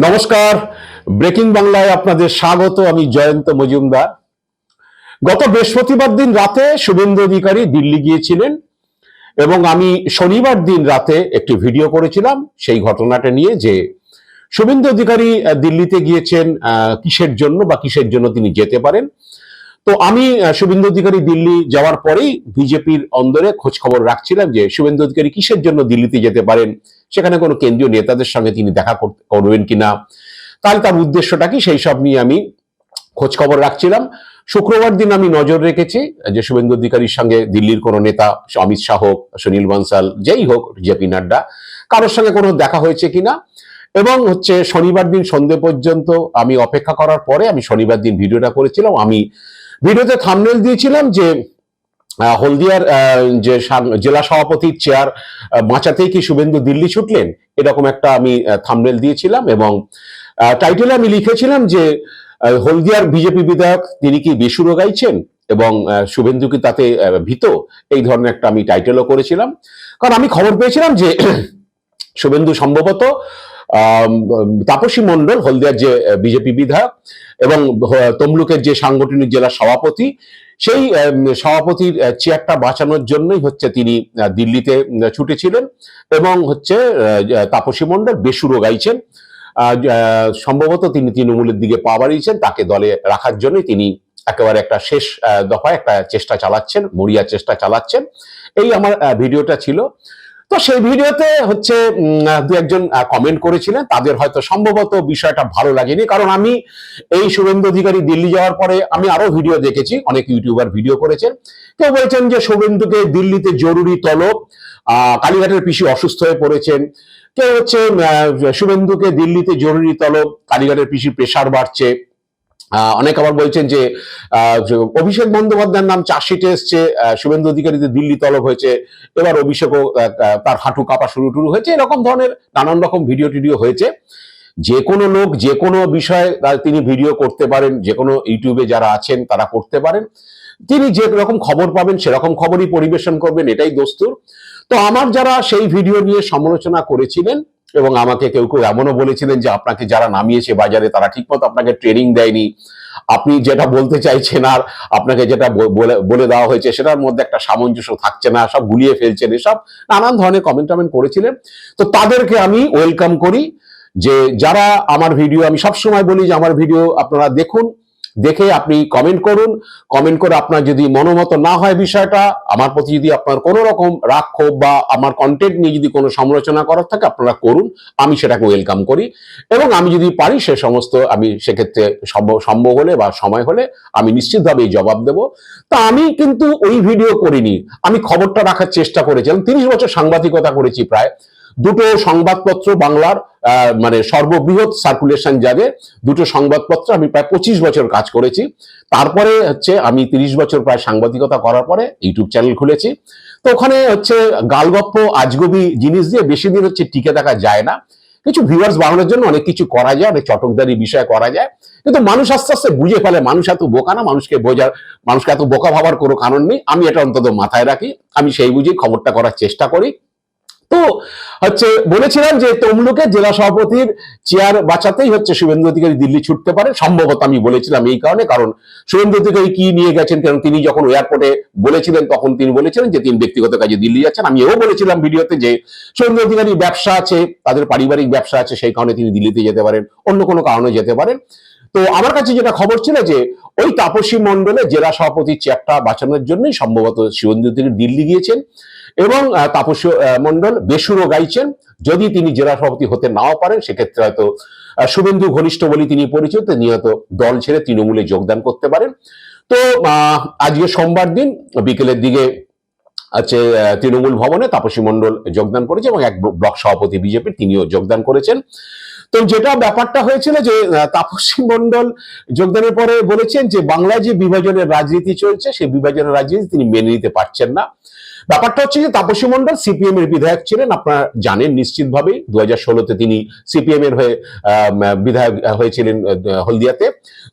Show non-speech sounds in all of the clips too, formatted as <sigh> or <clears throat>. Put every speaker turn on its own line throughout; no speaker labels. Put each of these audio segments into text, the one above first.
নমস্কার। ব্রেকিং বাংলায় আপনাদের স্বাগত, আমি জয়ন্ত মজুমদার। গত বৃহস্পতিবার দিন রাতে শুভেন্দু অধিকারী দিল্লি গিয়েছিলেন এবং আমি শনিবার দিন রাতে একটি ভিডিও করেছিলাম সেই ঘটনাটা নিয়ে যে শুভেন্দু অধিকারী দিল্লিতে গিয়েছেন কিসের জন্য বা কিসের জন্য তিনি যেতে পারেন। তো আমি শুভেন্দু অধিকারী দিল্লি যাওয়ার পরেই বিজেপির অন্দরে খোঁজ খবর রাখছিলাম যে শুভেন্দু অধিকারী কিসের জন্য দিল্লিতে যেতে পারেন? সেখানে কোনো কেন্দ্রীয় নেতাদের সঙ্গে তিনি দেখা কর- করবেন কিনা? তাহলে তার উদ্দেশ্যটা কি? সেই সব নিয়ে আমি খোঁজ খবর রাখছিলাম। শুক্রবার দিন আমি নজর রেখেছি যে শুভেন্দু অধিকারীর সঙ্গে দিল্লির কোনো নেতা অমিত শাহ হোক, সুনীল বনসাল, যেই হোক, জেপি নাড্ডা, কারোর সঙ্গে কোনো দেখা হয়েছে কিনা? এবং হচ্ছে শনিবার দিন সন্ধে পর্যন্ত আমি অপেক্ষা করার পরে আমি শনিবার দিন ভিডিওটা করেছিলাম। আমি ভিডিওতে থামনেল দিয়েছিলাম যে হলদিয়ার যে জেলা সভাপতির চেয়ার বাঁচাতেই কি শুভেন্দু দিল্লি ছুটলেন? এরকম একটা আমি থামনেল দিয়েছিলাম এবং টাইটেলে আমি লিখেছিলাম যে হলদিয়ার বিজেপি বিধায়ক তিনি কি বেসুরো গাইছেন? এবং শুভেন্দু কি তাতে ভীত? এই ধরনের একটা আমি টাইটেলও করেছিলাম। কারণ আমি খবর পেয়েছিলাম যে, <clears throat> শুভেন্দু সম্ভবত তাপসী মণ্ডল, হলদিয়ার যে বিজেপি বিধায়ক এবং তমলুকের যে সাংগঠনিক জেলা সভাপতি, সেই সভাপতির চেয়ারটা বাঁচানোর জন্যই হচ্ছে তিনি দিল্লিতে ছুটেছিলেন এবং হচ্ছে তাপসী মণ্ডল বেসুরো গাইছেন। সম্ভবত তিনি তৃণমূলের দিকে পা বাড়িয়েছেন, তাকে দলে রাখার জন্যই তিনি একেবারে একটা শেষ দফায় একটা চেষ্টা চালাচ্ছেন মরিয়া চেষ্টা চালাচ্ছেন। এই আমার ভিডিওটা ছিল। তো সেই ভিডিওতে হচ্ছে দু একজন কমেন্ট করেছিলেন। তাদের হয়তো সম্ভবত বিষয়টা ভালো লাগেনি, কারণ আমি এই শুভেন্দু অধিকারী দিল্লি যাওয়ার পরে আমি আরও ভিডিও দেখেছি, অনেক ইউটিউবার ভিডিও করেছেন। কেউ বলেছেন যে শুভেন্দুকে দিল্লিতে জরুরি তলব কালীঘাটের পিসি অসুস্থ হয়ে পড়েছেন। কেউ হচ্ছে শুভেন্দুকে দিল্লিতে জরুরি তলব, কালীঘাটের পিসি প্রেশার বাড়ছে। অনেক আবার বলছেন যে অভিষেক বন্দ্যোপাধ্যায়ের নাম চার্জশিটে এসছে শুভেন্দু অধিকারীতে দিল্লি তলব হয়েছে, এবার অভিষেকও তার হাঁটু কাঁপা শুরু টুরু হয়েছে, এরকম ধরনের নানান রকম ভিডিও টিডিও হয়েছে। যে কোনো লোক, যে কোনো বিষয়ে তিনি ভিডিও করতে পারেন, যে কোনো ইউটিউবে যারা আছেন, তারা করতে পারেন। তিনি যে রকম খবর পাবেন, সেরকম খবরই পরিবেশন করবেন, এটাই দস্তুর। তো আমার যারা সেই ভিডিও নিয়ে সমালোচনা করেছিলেন এবং আমাকে কেউ কেউ এমনও বলেছিলেন যে আপনাকে যারা নামিয়েছে বাজারে তারা ঠিকমতো আপনাকে ট্রেনিং দেয়নি। আপনি যেটা বলতে চাইছেন আর আপনাকে যেটা বলে দেওয়া হয়েছে সেটার মধ্যে একটা সামঞ্জস্য থাকছে না, সব গুলিয়ে ফেলছেন, এসব নানান ধরনের কমেন্ট টমেন্ট করেছিলেন। তো তাদেরকে আমি ওয়েলকাম করি যে যারা আমার ভিডিও আমি সবসময় বলি যে আমার ভিডিও আপনারা দেখুন দেখে আপনি কমেন্ট করুন। কমেন্ট করে আপনার যদি মনোমত না হয় বিষয়টা, আমার প্রতি যদি আপনার কোনো রকম রাগ ক্ষোভ বা আমার কন্টেন্ট নিয়ে যদি কোনো সমালোচনা করার থাকে, আপনারা করুন। আমি সেটাকে ওয়েলকাম করি। এবং আমি যদি পারি সে সমস্ত, আমি সেক্ষেত্রে সম্ভব সম্ভব হলে বা সময় হলে আমি নিশ্চিতভাবে জবাব দেব। তা আমি কিন্তু ওই ভিডিও করিনি। আমি খবরটা রাখার চেষ্টা করেছিলাম। তিরিশ বছর সাংবাদিকতা করেছি প্রায়। দুটো সংবাদপত্র বাংলার মানে সর্ববৃহৎ সার্কুলেশন জাগে। দুটো সংবাদপত্র আমি প্রায় পঁচিশ বছর কাজ করেছি। তারপরে হচ্ছে আমি তিরিশ বছর প্রায় সাংবাদিকতা করার পরে ইউটিউব চ্যানেল খুলেছি। তো ওখানে হচ্ছে গালগপ্প, আজগবি জিনিস দিয়ে বেশি দিন হচ্ছে টিকে থাকা যায় না। কিছু ভিউয়ার্স বাড়ানোর জন্য অনেক কিছু করা যায়, অনেক চটকদারি বিষয় করা যায়। কিন্তু মানুষ আস্তে আস্তে বুঝে ফেলে, মানুষ এত বোকা না, মানুষকে বোঝার, মানুষকে এত বোকা ভাবার কোনো কারণ নেই। আমি এটা অন্তত মাথায় রাখি। আমি সেই বুঝেই খবরটা করার চেষ্টা করি। তো হচ্ছে বলেছিলাম যে তমলুকের জেলা সভাপতির চেয়ার বাঁচাতেই হচ্ছে শুভেন্দু অধিকারী দিল্লি ছুটতে পারে। সম্ভবত আমি বলেছিলাম এই কারণে, কারণ শুভেন্দু অধিকারী কি নিয়ে গেছেন, কারণ তিনি যখন এয়ারপোর্টে বলেছিলেন, তখন তিনি বলেছিলেন যে তিনি ব্যক্তিগত কাজে দিল্লি যাচ্ছেন। আমি এও বলেছিলাম ভিডিওতে যে শুভেন্দু অধিকারী ব্যবসা আছে, তাদের পারিবারিক ব্যবসা আছে, সেই কারণে তিনি দিল্লিতে যেতে পারেন, অন্য কোনো কারণে যেতে পারেন। তো আমার কাছে যেটা খবর ছিল যে ওই তাপসী মণ্ডলে জেলা সভাপতির চেয়ারটা বাঁচানোর জন্যই সম্ভবত শুভেন্দু অধিকারী দিল্লি গিয়েছেন এবং তাপসী আহ, মণ্ডল বেসুরো গাইছেন। যদি তিনি জেলা সভাপতি হতে নাও পারেন সেক্ষেত্রে হয়তো শুভেন্দু ঘনিষ্ঠ বলে তিনি পরিচিত। তিনি হয়তো দল ছেড়ে তৃণমূলে যোগদান করতে পারেন। তো আজকে সোমবার দিন বিকেলের দিকে আছে তৃণমূল ভবনে তাপসী মণ্ডল যোগদান করেছে এবং এক ব্লক সভাপতি বিজেপির তিনিও যোগদান করেছেন। তো যেটা ব্যাপারটা হয়েছিল যে তাপসী মন্ডল যোগদানের পরে বলেছেন যে, বাংলায় যে বিভাজনের রাজনীতি চলছে, সেই বিভাজনের রাজনীতি তিনি মেনে নিতে পারছেন না। ব্যাপারটা হচ্ছে যে তাপসী মণ্ডল সিপিএম এর বিধায়ক ছিলেন, আপনারা জানেন নিশ্চিতভাবেই। দু হাজার ষোলোতে তিনি সিপিএম এর হয়ে বিধায়ক হয়েছিলেন হলদিয়াতে।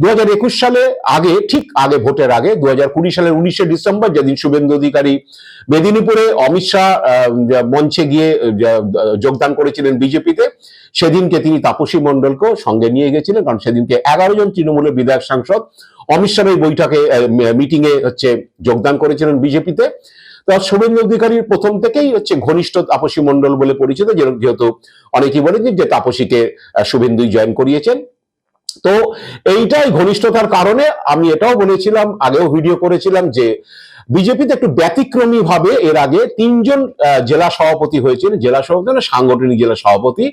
দু হাজার একুশ সালে আগে, ঠিক আগে ভোটের আগে দু হাজার কুড়ি সালের উনিশে ডিসেম্বর, যেদিন শুভেন্দু অধিকারী মেদিনীপুরে অমিত শাহ মঞ্চে গিয়ে যোগদান করেছিলেন বিজেপিতে, সেদিনকে তিনি তাপসী মণ্ডলকেও সঙ্গে নিয়ে গেছিলেন, কারণ সেদিনকে এগারো জন তৃণমূলের বিধায়ক সাংসদ অমিত শাহের বৈঠকে মিটিং এ হচ্ছে যোগদান করেছিলেন বিজেপিতে। শুভেন্দু অধিকারীর প্রথম থেকেই হচ্ছে ঘনিষ্ঠ তাপসী মণ্ডল বলে পরিচিত যেহেতু অনেকেই বলেন যে তাপসীকে শুভেন্দুই জয়েন করিয়েছেন। তো এইটাই ঘনিষ্ঠতার কারণে আমি এটাও বলেছিলাম, আগেও ভিডিও করেছিলাম যে বিজেপিতে একটু ব্যতিক্রমী ভাবে এর আগে তিনজন জেলা সভাপতি হয়েছেন। জেলা সভাপতি সাংগঠনিক জেলা সভাপতি।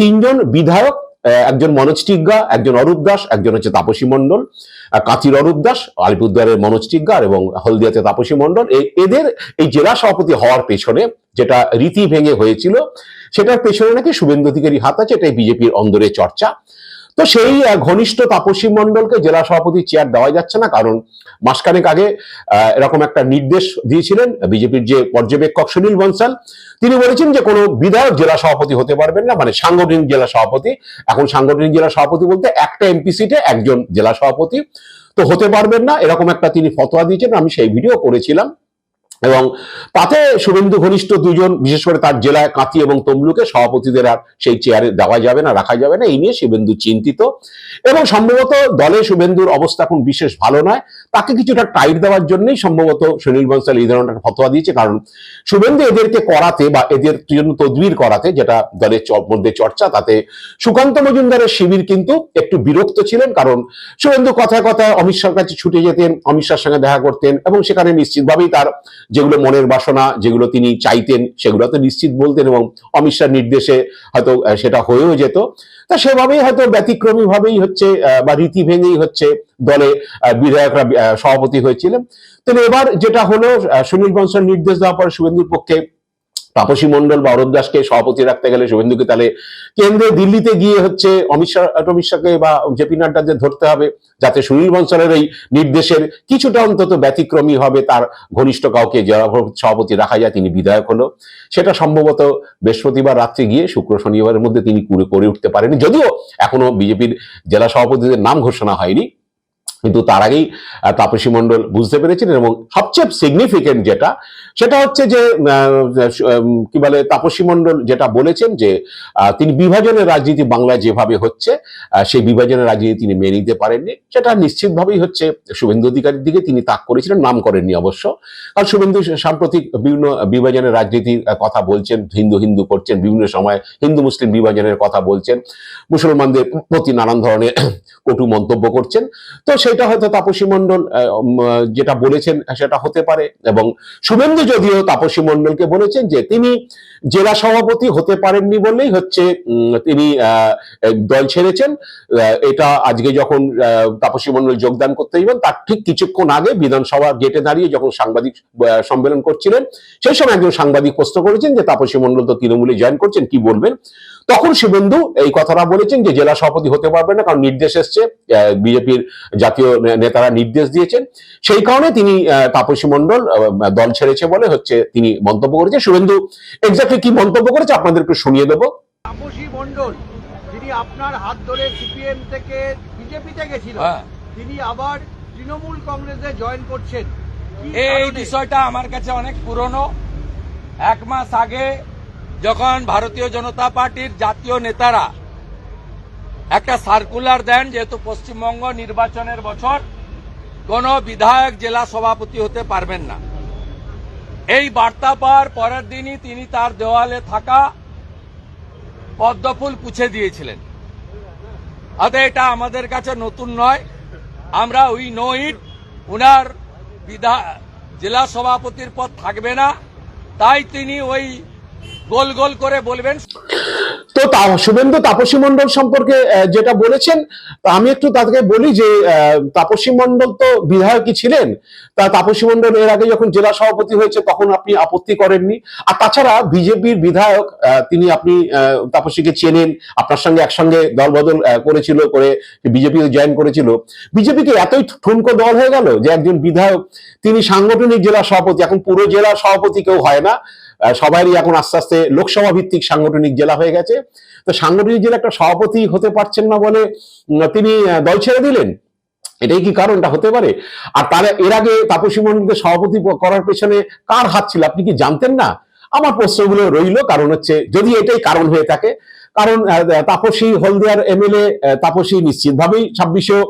তিনজন বিধায়ক একজন মনোজ টিজ্ঞা একজন অরূপ দাস, একজন হচ্ছে তাপসী মণ্ডল কাঁচির অরূপ দাস, আলিপুরদুয়ারের মনোজ এবং হলদিয়াতে তাপসী মণ্ডল। এদের এই জেলা সভাপতি হওয়ার পেছনে যেটা রীতি ভেঙে হয়েছিল, সেটার পেছনে নাকি শুভেন্দু অধিকারী হাত আছে, এটাই বিজেপির অন্দরে চর্চা। তো সেই ঘনিষ্ঠ তাপসী মণ্ডলকে জেলা সভাপতি চেয়ার দেওয়া যাচ্ছে না, কারণ মাসখানেক আগে এরকম একটা নির্দেশ দিয়েছিলেন বিজেপির যে পর্যবেক্ষক সুনীল বনসাল। তিনি বলেছেন যে কোনো বিধায়ক জেলা সভাপতি হতে পারবেন না মানে সাংগঠনিক জেলা সভাপতি। এখন সাংগঠনিক জেলা সভাপতি বলতে একটা এমপি সিটে একজন জেলা সভাপতি তো হতে পারবেন না, এরকম একটা তিনি ফতোয়া দিয়েছেন, আমি সেই ভিডিও করেছিলাম। এবং তাতে শুভেন্দু ঘনিষ্ঠ দুজন, বিশেষ করে তার জেলায় কাঁথি এবং তমলুকে সভাপতিদের আর সেই চেয়ারে দেওয়া যাবে না, রাখা যাবে না, এই নিয়ে শুভেন্দু চিন্তিত। এবং সম্ভবত দলে শুভেন্দুর অবস্থা এখন বিশেষ ভালো নয়। তাকে কিছুটা টাইট দেওয়ার জন্যই সম্ভবত সুনীল বনসাল এই ধরনের ফতোয়া দিয়েছে, কারণ শুভেন্দু এদেরকে করাতে বা এদের জন্য তদবির করাতে যেটা দলের মধ্যে চর্চা, তাতে সুকান্ত মজুমদারের শিবির কিন্তু একটু বিরক্ত ছিলেন, কারণ শুভেন্দু কথায় কথায় অমিত শাহর কাছে ছুটে যেতেন, অমিত শাহর সঙ্গে দেখা করতেন এবং সেখানে নিশ্চিতভাবেই তার যেগুলো মনের বাসনা, যেগুলো তিনি চাইতেন, সেগুলো তো নিশ্চিত বলতেন এবং অমিত শাহ নির্দেশে হয়তো সেটা হয়েও যেত। তা সেভাবেই হয়তো ব্যতিক্রমী ভাবেই হচ্ছে বা রীতি ভেঙেই হচ্ছে দলে বিধায়করা সভাপতি হয়েছিলেন। তো এবার যেটা হলো সুনীল বংশের নির্দেশ দেওয়ার পরে শুভেন্দুর পক্ষে তাপসী মণ্ডল বা অরূপ দাসকে সভাপতি রাখতে গেলে শুভেন্দুকে তাহলে কেন্দ্রে দিল্লিতে গিয়ে হচ্ছে অমিত শাহ অমিত শাহকে বা জেপি নাড্ডাদের ধরতে হবে, যাতে সুনীল বনসলের এই নির্দেশের কিছুটা অন্তত ব্যতিক্রমী হবে তার ঘনিষ্ঠ কাউকে জেলা সভাপতি রাখা যায় তিনি বিধায়ক হলো। সেটা সম্ভবত বৃহস্পতিবার রাত্রে গিয়ে শুক্র শনিবারের মধ্যে তিনি করে উঠতে পারেনি। যদিও এখনও বিজেপির জেলা সভাপতিদের নাম ঘোষণা হয়নি। কিন্তু তার আগেই তাপসী মণ্ডল বুঝতে পেরেছিলেন এবং সবচেয়ে সিগনিফিকেন্ট যেটা, সেটা হচ্ছে যে কি বলে, তাপসী মণ্ডল যেটা বলেছেন যে তিনি বিভাজনের রাজনীতি বাংলায় যেভাবে হচ্ছে সেই বিভাজনের রাজনীতি তিনি মেনে নিতে পারেননি। সেটা নিশ্চিতভাবেই হচ্ছে, শুভেন্দু অধিকারীর দিকে তিনি তাক করেছিলেন, নাম করেননি অবশ্য। কারণ শুভেন্দু সাম্প্রতিক বিভিন্ন বিভাজনের রাজনীতির কথা বলছেন, হিন্দু হিন্দু করছেন, বিভিন্ন সময় হিন্দু মুসলিম বিভাজনের কথা বলছেন, মুসলমানদের প্রতি নানান ধরনের <clears throat> কটু মন্তব্য করছেন। তো সেটা হয়তো তাপসী আহ, যেটা বলেছেন সেটা হতে পারে। এবং শুভেন্দু যদিও তাপসী মণ্ডলকে বলেছেন যে তিনি জেলা সভাপতি হতে পারেননি বললেই হচ্ছে তিনি দল ছেড়েছেন। এটা আজকে যখন তাপসী মণ্ডল যোগদান করতে যাবেন তার ঠিক কিছুক্ষণ আগে বিধানসভা গেটে দাঁড়িয়ে যখন সাংবাদিক সম্মেলন করছিলেন সেই সময় একজন সাংবাদিক প্রশ্ন করেছেন যে তাপসী মণ্ডল তো তৃণমূলে জয়েন করছেন কি বলবেন? তখন শুভেন্দু এই কথাটা বলেছেন যে জেলা সভাপতি হতে পারবেন না কারণ নির্দেশ এসছে বিজেপির জাতীয় নেতারা নির্দেশ দিয়েছেন। সেই কারণে তিনি আহ, তাপসী মণ্ডল দল ছেড়েছে বলে হচ্ছে তিনি মন্তব্য করেছে শুভেন্দু এক্স্যাক্টলি কি মন্তব্য করেছে আপনাদের একটু শুনিয়ে দেবো।
তাপসী মণ্ডল যিনি আপনার হাত ধরে সিপিএম থেকে বিজেপিতে গেছিল
হ্যাঁ।
তিনি আবার তৃণমূল কংগ্রেসে জয়েন করছেন।
এই বিষয়টা আমার কাছে অনেক পুরনো। এক মাস আগে যখন ভারতীয় জনতা পার্টির জাতীয় নেতারা একটা সার্কুলার দেন, যেহেতু পশ্চিমবঙ্গ নির্বাচনের বছর, কোন বিধায়ক জেলা সভাপতি হতে পারবেন না। এই বার্তা পাওয়ার পরের দিনই তিনি তার দেওয়ালে থাকা পদ্মফুল পুছে দিয়েছিলেন। অতএব এটা আমাদের কাছে নতুন নয়। আমরা উই নো ইট উনার বিধা, জেলা সভাপতির পদ থাকবে না। তাই তিনি ওই গোল গোল করে বলবেন।
তো শুভেন্দু তাপসী মণ্ডল সম্পর্কে যেটা বলেছেন আমি একটু তাকে বলি যে তাপসী মণ্ডল তো বিধায়কই ছিলেন। তা তাপসী মণ্ডল এর আগে যখন জেলা সভাপতি হয়েছে, তখন আপনি আপত্তি করেননি। আর তাছাড়া বিজেপির বিধায়ক তিনি আপনি তাপসীকে চেনেন, আপনার সঙ্গে একসঙ্গে দলবদল করেছিল, করে বিজেপি জয়েন করেছিল। বিজেপিকে এতই ঠুনকো দল হয়ে গেল যে একজন বিধায়ক, তিনি সাংগঠনিক জেলা সভাপতি, এখন পুরো জেলা সভাপতি কেউ হয় না। সবারই এখন আস্তে আস্তে লোকসভা ভিত্তিক সাংগঠনিক জেলা হয়ে গেছে। তো সাংগঠনিক জেলা একটা সভাপতি হতে পারছেন না বলে তিনি দল ছেড়ে দিলেন। এটাই কি কারণটা হতে পারে? আর তার, এর আগে তাপসী মন্ডলকে সভাপতি করার পেছনে কার হাত ছিল? আপনি কি জানতেন না? আমার প্রশ্নগুলো রইল, কারণ হচ্ছে যদি এটাই কারণ হয়ে থাকে কারণ তাপসী হলদিয়ার এমএলএ তাপসী নিশ্চিতভাবেই ছাব্বিশেও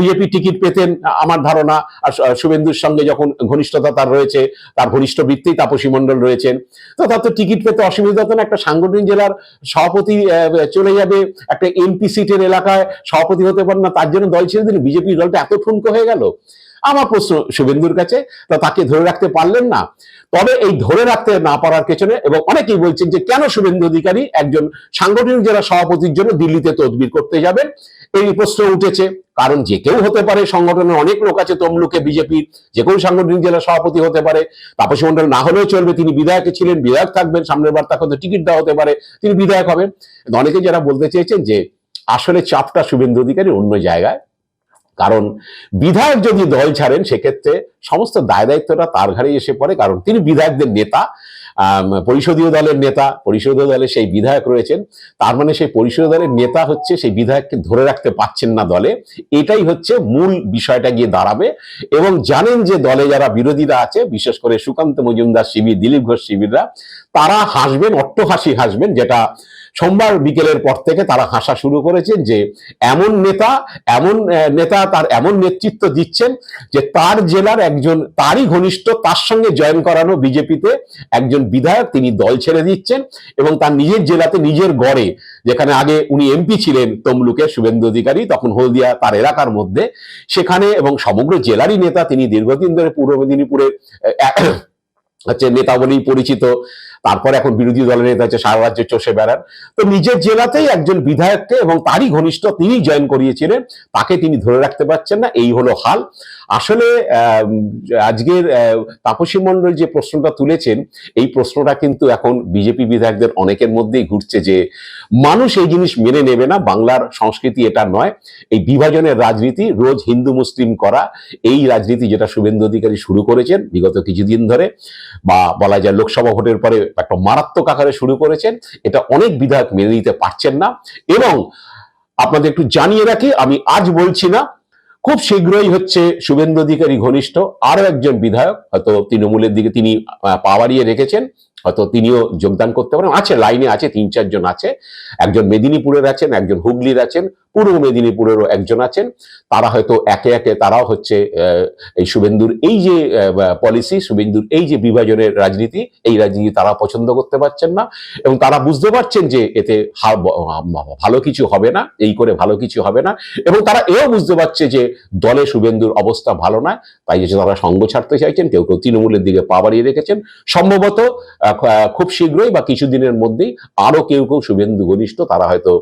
বিজেপি টিকিট পেতেন আমার ধারণা। আর শুভেন্দুর সঙ্গে যখন ঘনিষ্ঠতা তার রয়েছে, তার ঘনিষ্ঠ বৃত্তেই তাপসী মণ্ডল রয়েছেন। তো তার তো টিকিট পেতে অসুবিধা হতো না। একটা সাংগঠনিক জেলার সভাপতি চলে যাবে, একটা এমপি সিটের এলাকায় সভাপতি হতে পারে না, তার জন্য দল ছেড়ে দিলে। বিজেপি দলটা এত ঠুনকো হয়ে গেল। আমার প্রশ্ন শুভেন্দুর কাছে, তা তাকে ধরে রাখতে পারলেন না। তবে এই ধরে রাখতে না পারার পেছনে এবং অনেকেই বলছেন যে কেন শুভেন্দু অধিকারী একজন সাংগঠনিক জেলা সভাপতির জন্য দিল্লিতে তদবির করতে যাবেন? এই প্রশ্ন উঠেছে। কারণ যে কেউ হতে পারে, সংগঠনের অনেক লোক আছে, তমলুকে বিজেপির যে কোনো সাংগঠনিক জেলা সভাপতি হতে পারে, তাপসী মন্ডল না হলেও চলবে, তিনি বিধায়ক ছিলেন, বিধায়ক থাকবেন, সামনের বার তাকে টিকিট দেওয়া হতে পারে, তিনি বিধায়ক হবেন। অনেকে যারা বলতে চেয়েছেন যে আসলে চাপটা শুভেন্দু অধিকারী অন্য জায়গায় কারণ বিধায়ক যদি দল ছাড়েন, সেক্ষেত্রে সমস্ত দায় দায়িত্বটা তার ঘাড়ে এসে পড়ে। কারণ তিনি বিধায়কদের নেতা পরিষদীয় দলের নেতা, পরিষদীয় দলে সেই বিধায়ক রয়েছেন। তার মানে সেই পরিষদীয় দলের নেতা হচ্ছে সেই বিধায়ককে ধরে রাখতে পাচ্ছেন না দলে। এটাই হচ্ছে মূল বিষয়টা গিয়ে দাঁড়াবে। এবং জানেন যে দলে যারা বিরোধীরা আছে, বিশেষ করে সুকান্ত মজুমদার শিবির, দিলীপ ঘোষ শিবিররা, তারা হাসবেন, অট্টহাসি হাসবেন, যেটা সোমবার বিকেলের পর থেকে তারা হাসা শুরু করেছেন যে এমন নেতা এমন নেতা তার এমন নেতৃত্ব দিচ্ছেন যে তার জেলার একজন, তারই ঘনিষ্ঠ তার সঙ্গে জয়েন করানো বিজেপিতে একজন বিধায়ক তিনি দল ছেড়ে দিচ্ছেন এবং তার নিজের জেলাতে নিজের গড়ে, যেখানে আগে উনি এমপি ছিলেন তমলুকের শুভেন্দু অধিকারী, তখন হলদিয়া তার এলাকার মধ্যে, সেখানে এবং সমগ্র জেলারই নেতা তিনি দীর্ঘদিন ধরে পূর্ব মেদিনীপুরে হচ্ছে নেতা বলেই পরিচিত। তারপরে এখন বিরোধী দলের নেতা হচ্ছে সারা রাজ্যে চষে বেড়ান। তো নিজের জেলাতেই একজন বিধায়ককে এবং তারই ঘনিষ্ঠ তিনি জয়েন করিয়েছিলেন, তাকে তিনি ধরে রাখতে পারছেন না, এই হলো হাল। আসলে আজকের তাপসী মণ্ডল যে প্রশ্নটা তুলেছেন, এই প্রশ্নটা কিন্তু এখন বিজেপি বিধায়কদের অনেকের মধ্যেই ঘুরছে যে, মানুষ এই জিনিস মেনে নেবে না, বাংলার সংস্কৃতি এটা নয়। এই বিভাজনের রাজনীতি, রোজ হিন্দু মুসলিম করা, এই রাজনীতি যেটা শুভেন্দু অধিকারী শুরু করেছেন বিগত কিছুদিন ধরে, বা বলা যায় লোকসভা ভোটের পরে একটা মারাত্মক আকারে শুরু করেছেন। এটা অনেক বিধায়ক মেনে নিতে পারছেন না। এবং আপনাদের একটু জানিয়ে রাখি, আমি আজ বলছি না, খুব শীঘ্রই হচ্ছে শুভেন্দু অধিকারী ঘনিষ্ঠ আরও একজন বিধায়ক, হয়তো তৃণমূলের দিকে তিনি পা বাড়িয়ে রেখেছেন। হয়তো তিনিও যোগদান করতে পারেন। আছে, লাইনে আছে, তিন, চারজন আছে। একজন মেদিনীপুরের আছেন, একজন হুগলির আছেন, পূর্ব মেদিনীপুরেরও একজন আছেন। তারা হয়তো একে একে, তারাও হচ্ছে এই শুভেন্দুর এই যে পলিসি শুভেন্দুর এই যে বিভাজনের রাজনীতি, এই রাজনীতি তারা পছন্দ করতে পারছেন না। এবং তারা বুঝতে পারছেন যে এতে ভালো কিছু হবে না, এই করে ভালো কিছু হবে না। এবং তারা এও বুঝতে পারছে যে দলে শুভেন্দুর অবস্থা ভালো নয়। তাই যে তারা সঙ্গ ছাড়তে চাইছেন, কেউ কেউ তৃণমূলের দিকে পা বাড়িয়ে রেখেছেন। সম্ভবত খুব শীঘ্রই বা কিছুদিনের মধ্যেই আরও কেউ কেউ শুভেন্দু ঘনিষ্ঠ, তারা হয়তো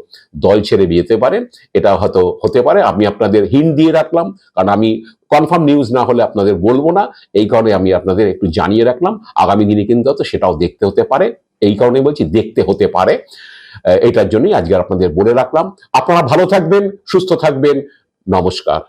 দল ছেড়ে যেতে পারেন। এটা হয়তো হতে পারে। আমি আপনাদের হিন্ট দিয়ে রাখলাম, কারণ আমি কনফার্ম নিউজ না হলে আপনাদের বলব না। এই কারণে আমি আপনাদের একটু জানিয়ে রাখলাম। আগামী দিনে কিন্তু হয়তো সেটাও দেখতে হতে পারে। এই কারণে বলছি, দেখতে হতে পারে। এটার জন্যই আজকে আপনাদের বলে রাখলাম। আপনারা ভালো থাকবেন, সুস্থ থাকবেন। নমস্কার।